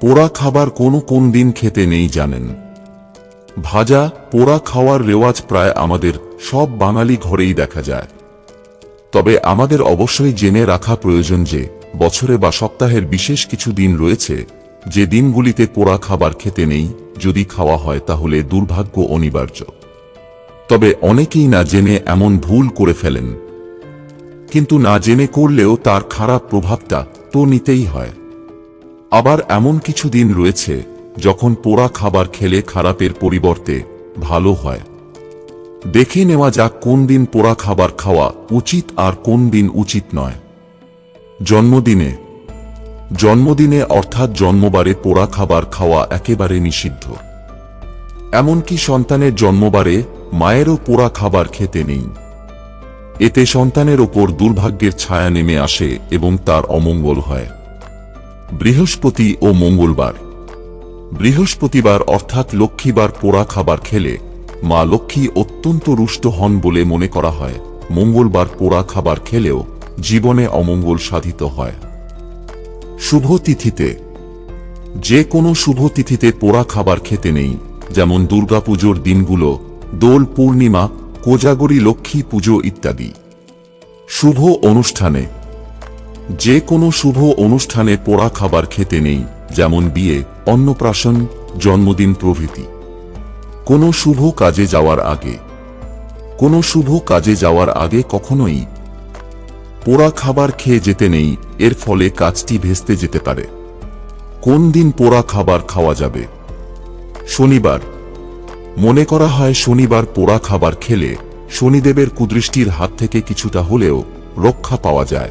পোড়া খাবার কোনো কোন দিন খেতে নেই জানেন। ভাজা, পোড়া খাওয়ার রেওয়াজ প্রায় আমাদের সব বাঙালি ঘরেই দেখা যায়। তবে আমাদের অবশ্যই জেনে রাখা প্রয়োজন যে, বছরে বা সপ্তাহের বিশেষ কিছু দিন রয়েছে, যে দিনগুলিতে পোড়া খাবার খেতে নেই, যদি খাওয়া হয় তাহলে দুর্ভাগ্য অনিবার্য। তবে অনেকেই না জেনে এমন ভুল করে ফেলেন। কিন্তু না জেনে করলেও তার খারাপ প্রভাবটা তো নিতেই হয়। আবার এমন কিছু দিন রয়েছে যখন পোড়া খাবার খেলে খারাপের পরিবর্তে ভালো হয়। দেখে নেওয়া যাক কোন দিন পোড়া খাবার খাওয়া উচিত আর কোন দিন উচিত নয়। জন্মদিনে। জন্মদিনে অর্থাৎ জন্মবারে পোড়া খাবার খাওয়া একেবারে নিষিদ্ধ। এমনকি সন্তানের জন্মবারে মায়েরও পোড়া খাবার খেতে নেই। এতে সন্তানের ওপর দুর্ভাগ্যের ছায়া নেমে আসে এবং তার অমঙ্গল হয়। বৃহস্পতি ও মঙ্গলবার। বৃহস্পতিবার অর্থাৎ লক্ষ্মীবার পোড়া খাবার খেলে মা লক্ষ্মী অত্যন্ত রুষ্ট হন বলে মনে করা হয়। মঙ্গলবার পোড়া খাবার খেলেও জীবনে অমঙ্গল সাধিত হয়। শুভ তিথিতে। যে কোনো শুভ তিথিতে পোড়া খাবার খেতে নেই, যেমন দুর্গাপুজোর দিনগুলো, দোল পূর্ণিমা, কোজাগরী লক্ষ্মী পুজো ইত্যাদি। শুভ অনুষ্ঠানে যে কোনো শুভ অনুষ্ঠানে পোড়া খাবার খেতে নেই, যেমন বিয়ে, অন্নপ্রাশন, জন্মদিন প্রভৃতি। কোনো শুভ কাজে যাওয়ার আগে। কোনো শুভ কাজে যাওয়ার আগে কখনোই। পোড়া খাবার খেয়ে যেতে নেই, এর ফলে কাজটি ভেস্তে যেতে পারে। কোন দিন পোড়া খাবার খাওয়া যাবে? শনিবার। মনে করা হয় শনিবার পোড়া খাবার খেলে শনিদেবের কুদৃষ্টির হাত থেকে কিছুটা হলেও রক্ষা পাওয়া যায়।